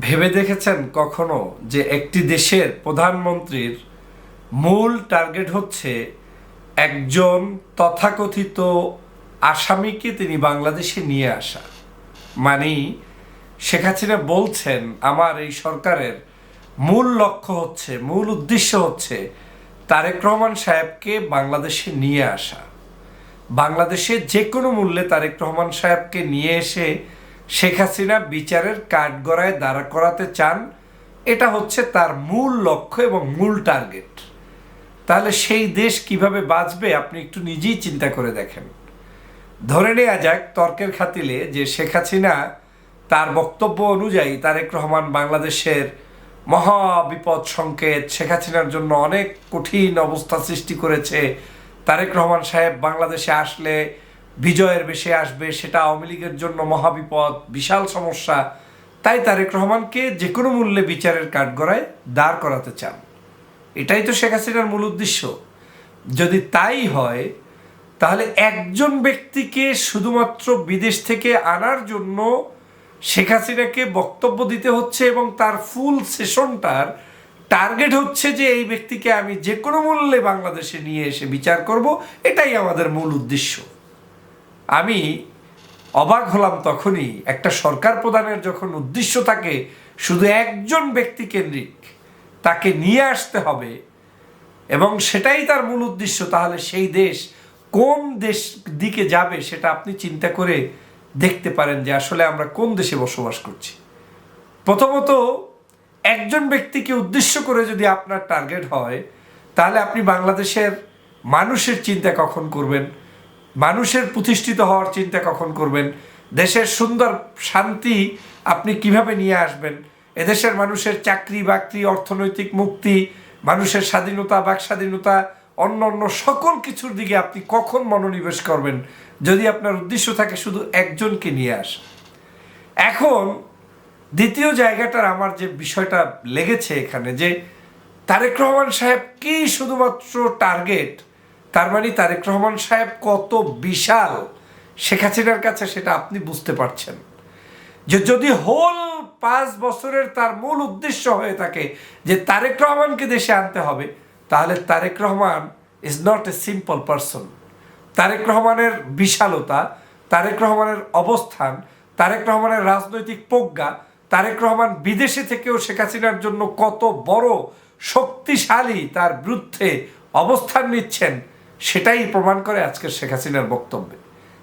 ভেবে দেখেছেন কখনো যে একটি দেশের প্রধানমন্ত্রীর মূল টার্গেট হচ্ছে একজন তথাকথিত আসামিকে তিনি বাংলাদেশে নিয়ে আসা? মানে শেখ হাসিনা বলছেন, আমার এই সরকারের মূল লক্ষ্য হচ্ছে, মূল উদ্দেশ্য হচ্ছে তারেক রহমান সাহেবকে বাংলাদেশে নিয়ে আসা। বাংলাদেশে যে কোনো মূল্যে তারেক রহমান সাহেবকে নিয়ে এসে শেখ হাসিনা বিচারের কাঠগড়ায় দাঁড়া করাতে চান, এটা হচ্ছে তার মূল লক্ষ্য এবং মূল টার্গেট। তাহলে সেই দেশ কীভাবে বাঁচবে আপনি একটু নিজেই চিন্তা করে দেখেন। ধরে নেওয়া যাক তর্কের খাতিলে যে শেখ হাসিনা তার বক্তব্য অনুযায়ী তারেক রহমান বাংলাদেশের মহা বিপদ সংকেত, শেখ হাসিনার জন্য অনেক কঠিন অবস্থা সৃষ্টি করেছে। তারেক রহমান সাহেব বাংলাদেশে আসলে বিজয়ের বেশে আসবে, সেটা আওয়ামী লীগের জন্য মহাবিপদ, বিশাল সমস্যা। তাই তারেক রহমানকে যে কোনো মূল্যে বিচারের কাঠগড়ায় দাঁড় করাতে চান। এটাই তো শেখ হাসিনার মূল উদ্দেশ্য। যদি তাই হয়, তাহলে একজন ব্যক্তিকে শুধুমাত্র বিদেশ থেকে আনার জন্য শেখ হাসিনাকে বক্তব্য দিতে হচ্ছে এবং তার ফুল সেশনটার টার্গেট হচ্ছে যে এই ব্যক্তিকে আমি যে কোনো মূল্যে বাংলাদেশে নিয়ে এসে বিচার করব, এটাই আমাদের মূল উদ্দেশ্য। আমি অবাক হলাম তখনই একটা সরকার প্রধানের যখন উদ্দেশ্য থাকে শুধু একজন ব্যক্তি কেন্দ্রিক, তাকে নিয়ে আসতে হবে এবং সেটাই তার মূল উদ্দেশ্য, তাহলে সেই দেশ কোন দেশ দিকে যাবে সেটা আপনি চিন্তা করে দেখতে পারেন যে আসলে আমরা কোন দেশে বসবাস করছি। প্রথমত, একজন ব্যক্তিকে উদ্দেশ্য করে যদি আপনার টার্গেট হয়, তাহলে আপনি বাংলাদেশের মানুষের চিন্তা কখন করবেন? মানুষের প্রতিষ্ঠিত হওয়ার চিন্তা কখন করবেন? দেশের সুন্দর শান্তি আপনি কীভাবে নিয়ে আসবেন? এদেশের মানুষের চাকরি, বাকরি, অর্থনৈতিক মুক্তি, মানুষের স্বাধীনতা, বাক স্বাধীনতা, অন্য অন্য সকল কিছুর দিকে আপনি কখন মনোনিবেশ করবেন? যদি আপনার উদ্দেশ্য থাকে শুধু একজনকে নিয়ে আসা। এখন দ্বিতীয় জায়গাটার আমার যে বিষয়টা লেগেছে এখানে যে তারেক রহমান সাহেব কি শুধুমাত্র টার্গেট তার মানে তারেক রহমান সাহেব কত বিশাল শেখ হাসিনার কাছে সেটা আপনি বুঝতে পারছেন। যে যদি হোল পাঁচ বছরের তার মূল উদ্দেশ্য হয়ে থাকে যে তারেক রহমানকে দেশে আনতে হবে, তাহলে Tarek Rahman is not a simple person Tarek রহমানের বিশালতা, তারেক রহমানের অবস্থান, তারেক রহমানের রাজনৈতিক প্রজ্ঞা, তারেক রহমান বিদেশে থেকেও শেখ হাসিনার জন্য কত বড় শক্তিশালী তার বিরুদ্ধে অবস্থান নিচ্ছেন সেটাই প্রমাণ করে আজকের শেখ হাসিনার বক্তব্যে।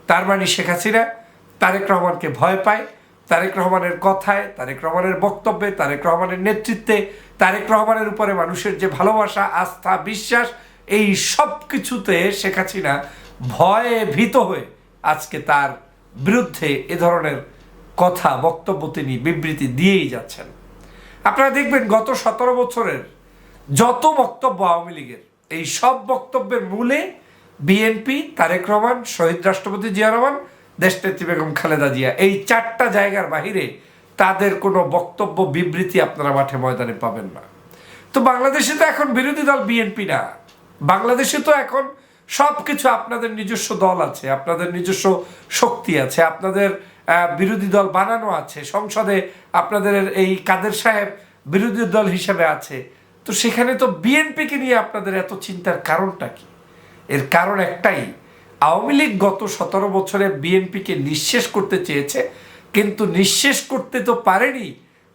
তার মানে শেখ হাসিনা তারেক রহমানকে ভয় পায়, তারেক রহমানের কথায়, তারেক রহমানের বক্তব্যে, তারেক রহমানের নেতৃত্বে, তারেক রহমানের উপরে মানুষের যে ভালোবাসা, আস্থা, বিশ্বাস, এই সব কিছুতে শেখ হাসিনা ভয়ে ভীত হয়ে আজকে তার বিরুদ্ধে এ ধরনের কথা, বক্তব্য তিনি বিবৃতি দিয়েই যাচ্ছেন। আপনারা দেখবেন গত সতেরো বছরের যত বক্তব্য আওয়ামী লীগের এই সব বক্তব্যের মূলে বিএনপি তারেক রহমান, শহীদ রাষ্ট্রপতি জিয়া রহমান, দেশনেত্রী বেগম খালেদা জিয়া। এই চারটা জায়গার বাহিরে তাদের কোনো বক্তব্য, বিবৃতি আপনারা মাঠে ময়দানে পাবেন না। তো বাংলাদেশে তো এখন বিরোধী দল বিএনপি না। বাংলাদেশে তো এখন সব কিছু আপনাদের নিজস্ব দল আছে, আপনাদের নিজস্ব শক্তি আছে, আপনাদের বিরোধী দল বানানো আছে, সংসদে আপনাদের এই কাদের সাহেব বিরোধী দল হিসেবে আছে। তো সেখানে তো বিএনপিকে নিয়ে আপনাদের এত চিন্তার কারণটা কি? এর কারণ একটাই, আওয়ামী লীগ গত সতেরো বছরে বিএনপিকে নিঃশেষ করতে চেয়েছে, কিন্তু নিঃশেষ করতে তো পারেনি,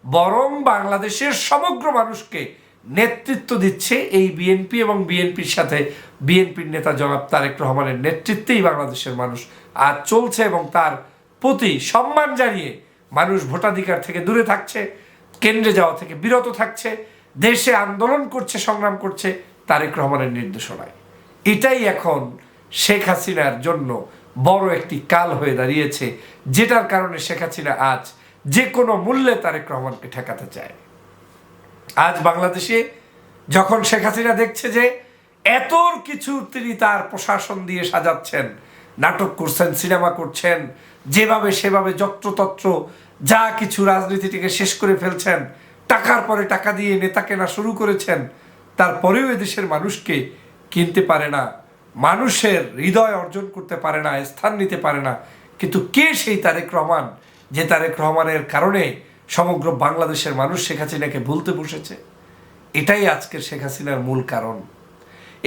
বরং বাংলাদেশের সমগ্র মানুষকে নেতৃত্ব দিচ্ছে এই বিএনপি এবং বিএনপির সাথে, বিএনপির নেতা জনাব তারেক রহমানের নেতৃত্বেই বাংলাদেশের মানুষ আজ চলছে এবং তার প্রতি সম্মান জানিয়ে মানুষ ভোটাধিকার থেকে দূরে থাকছে, কেন্দ্রে যাওয়া থেকে বিরত থাকছে। দেশে আন্দোলন করছে, সংগ্রাম করছে তারেক রহমানের নির্দেশনায়। এটাই এখন শেখ হাসিনার জন্য বড় একটি কাল হয়ে দাঁড়িয়েছে, যেটার কারণে শেখ হাসিনা আজ যে কোনো মূল্যে তারেক রহমানকে ঠেকাতে চায়। আজ বাংলাদেশে যখন শেখ হাসিনা দেখছে যে এত কিছু তিনি তার প্রশাসন দিয়ে সাজাচ্ছেন, নাটক করছেন, সিনেমা করছেন, যেভাবে সেভাবে যত্রতত্র যা কিছু রাজনীতিটিকে শেষ করে ফেলছেন টাকার পরে টাকা দিয়ে নেতা কেনা শুরু করেছেন, তারপরেও এদেশের মানুষকে কিনতে পারে না, মানুষের হৃদয় অর্জন করতে পারে না, স্থান নিতে পারে না। কিন্তু কে সেই তারেক রহমান, যে তারেক রহমানের কারণে সমগ্র বাংলাদেশের মানুষ শেখ হাসিনাকে ভুলতে বসেছে? এটাই আজকের শেখ হাসিনার মূল কারণ।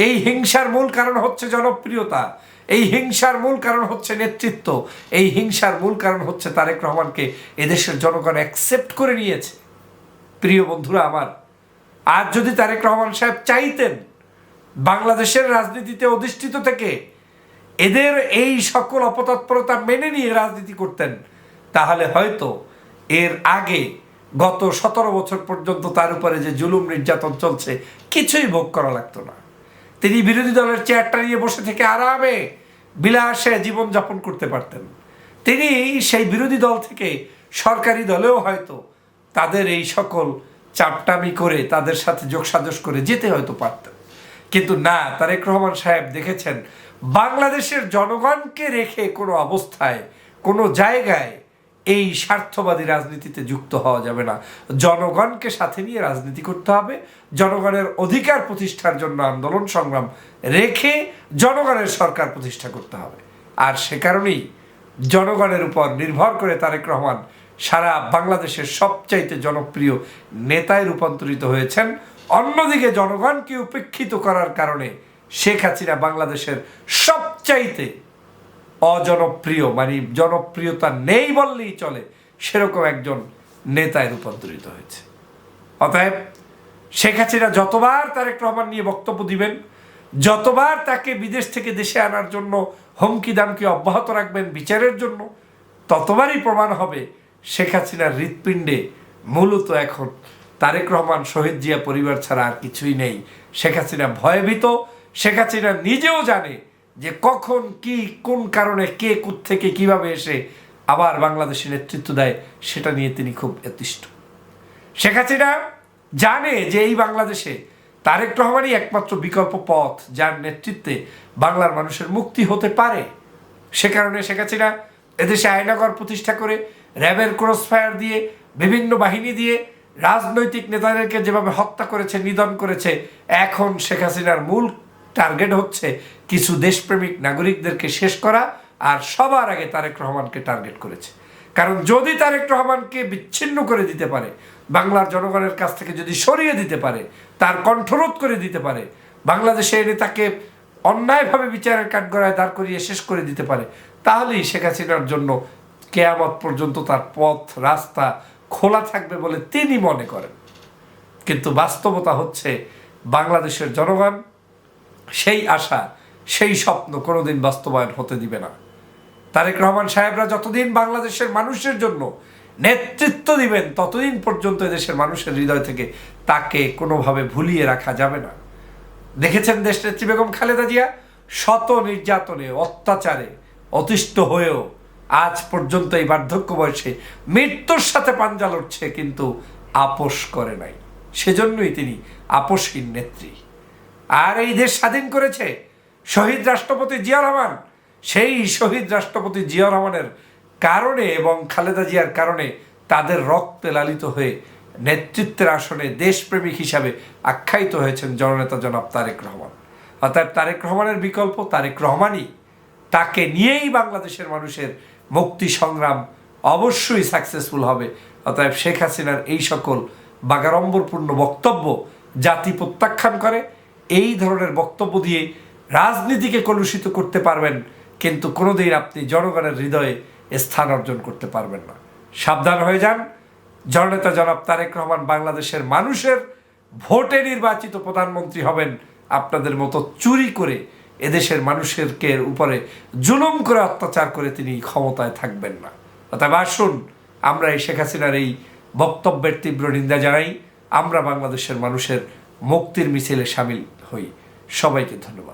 এই হিংসার মূল কারণ হচ্ছে জনপ্রিয়তা, এই হিংসার মূল কারণ হচ্ছে নেতৃত্ব, এই হিংসার মূল কারণ হচ্ছে তারেক রহমানকে এদেশের জনগণ অ্যাকসেপ্ট করে নিয়েছে। প্রিয় বন্ধুরা আমার, আজ যদি তারেক রহমান সাহেব চাইতেন বাংলাদেশের রাজনীতিতে অধিষ্ঠিত থেকে এদের এই সকল অপতৎপরতা মেনে নিয়ে রাজনীতি করতেন, তাহলে হয়তো এর আগে গত সতেরো বছর পর্যন্ত তার উপরে যে জুলুম নির্যাতন চলছে, কিছুই ভোগ করা লাগতো না। তিনি বিরোধী দলের চেয়ারটা নিয়ে বসে থেকে আরামে বিলাসে জীবনযাপন করতে পারতেন। তিনি সেই বিরোধী দল থেকে সরকারি দলেও হয়তো তাদের এই সকল চাপটামি করে তাদের সাথে যোগসাজস করে যেতে হয়তো পারতেন কিন্তু না, তারেক রহমান সাহেব দেখেছেন, বাংলাদেশের জনগণকে রেখে কোনো অবস্থায়, কোনো জায়গায় এই স্বার্থবাদী রাজনীতিতে যুক্ত হওয়া যাবে না। জনগণকে সাথে নিয়ে রাজনীতি করতে হবে, জনগণের অধিকার প্রতিষ্ঠার জন্য আন্দোলন সংগ্রাম রেখে জনগণের সরকার প্রতিষ্ঠা করতে হবে। আর সে কারণেই জনগণের উপর নির্ভর করে তারেক রহমান সারা বাংলাদেশের সবচাইতে জনপ্রিয় নেতায় রূপান্তরিত হয়েছেন। অন্যদিকে জনগণকে উপেক্ষিত করার কারণে শেখ হাসিনা বাংলাদেশের সবচাইতে অজনপ্রিয় মানে জনপ্রিয়তা নেই বললেই চলে, সেরকম একজন নেতায় রূপান্তরিত হয়েছে। অতএব শেখ হাসিনা যতবার তারেক রহমান নিয়ে বক্তব্য দিবেন, যতবার তাকে বিদেশ থেকে দেশে আনার জন্য হুমকি দামকি অব্যাহত রাখবেন বিচারের জন্য, ততবারই প্রমাণ হবে শেখ হাসিনার হৃৎপিণ্ডে মূলত এখন তারেক রহমান, শহীদ জিয়া পরিবার ছাড়া আর কিছুই নেই। শেখ হাসিনা ভয়ভীত। শেখ হাসিনা নিজেও জানে যে কখন, কি, কোন কারণে, কে থেকে কীভাবে এসে আবার বাংলাদেশে নেতৃত্ব দেয়, সেটা নিয়ে তিনি খুব এতিষ্ঠ শেখ হাসিনা জানে যে এই বাংলাদেশে তারেক রহমানই একমাত্র বিকল্প পথ, যার নেতৃত্বে বাংলার মানুষের মুক্তি হতে পারে। সে কারণে শেখ হাসিনা এদেশে আয়নাগর প্রতিষ্ঠা করে র্যাবের ক্রস ফায়ার দিয়ে, বিভিন্ন বাহিনী দিয়ে, রাজনৈতিক নেতাদেরকে যেভাবে হত্যা করেছে, নিধন করেছে, এখন শেখ হাসিনার মূল টার্গেট হচ্ছে কিছু দেশপ্রেমিক নাগরিকদেরকে শেষ করা, আর সবার আগে তারেক রহমানকে টার্গেট করেছে। কারণ যদি তারেক রহমানকে বিচ্ছিন্ন করে দিতে পারে, বাংলার জনগণের কাছ থেকে যদি সরিয়ে দিতে পারে, তার কণ্ঠরোধ করে দিতে পারে, বাংলাদেশে এনে তাকে অন্যায়ভাবে বিচারের কাঠগড়ায় দাঁড় করিয়ে শেষ করে দিতে পারে, তাহলেই শেখ হাসিনার জন্য কেয়ামত পর্যন্ত তার পথ, রাস্তা খোলা থাকবে বলে তিনি মনে করেন। কিন্তু বাস্তবতা হচ্ছে, বাংলাদেশের জনগণ সেই আশা, সেই স্বপ্ন কোনোদিন বাস্তবায়ন হতে দিবে না। তারেক রহমান সাহেবরা যতদিন বাংলাদেশের মানুষের জন্য নেতৃত্ব দিবেন, ততদিন পর্যন্ত এদেশের মানুষের হৃদয় থেকে তাকে কোনোভাবে ভুলিয়ে রাখা যাবে না। দেখেছেন দেশ নেত্রী বেগম খালেদা জিয়া? শত নির্যাতনে, অত্যাচারে, অতিষ্ঠ হয়েও আজ পর্যন্ত এই বার্ধক্য বয়সে মৃত্যুর সাথে পাঞ্জা লড়ছে, কিন্তু আপোষ করে নাই। সেজন্যই তিনি আপোষহীন নেত্রী। আর এই দেশ স্বাধীন করেছে শহীদ রাষ্ট্রপতি জিয়া রহমান। সেই শহীদ রাষ্ট্রপতি জিয়া রহমানের কারণে এবং খালেদা জিয়ার কারণে তাদের রক্তে লালিত হয়ে নেতৃত্বের আসনে দেশপ্রেমিক হিসাবে আখ্যায়িত হয়েছেন জননেতা জনাব তারেক রহমান। অর্থাৎ তারেক রহমানের বিকল্প তারেক রহমানই তাকে নিয়েই বাংলাদেশের মানুষের মুক্তি সংগ্রাম অবশ্যই সাকসেসফুল হবে। অতএব শেখ হাসিনার এই সকল বাগাড়ম্বরপূর্ণ বক্তব্য জাতি প্রত্যাখ্যান করে। এই ধরনের বক্তব্য দিয়ে রাজনীতিকে কলুষিত করতে পারবেন, কিন্তু কোনোদিন আপনি জনগণের হৃদয়ে স্থান অর্জন করতে পারবেন না। সাবধান হয়ে যান। জননেতা জনাব তারেক রহমান বাংলাদেশের মানুষের ভোটে নির্বাচিত প্রধানমন্ত্রী হবেন। আপনাদের মতো চুরি করে এদেশের উপরে জুলুম করে অত্যাচার করে তিনি ক্ষমতায় থাকবেন না। অতএব আসুন, আমরা এই শেখ হাসিনার এই বক্তব্যের তীব্র নিন্দা জানাই। আমরা বাংলাদেশের মানুষের মুক্তির মিছিলে সামিল হই। সবাইকে ধন্যবাদ।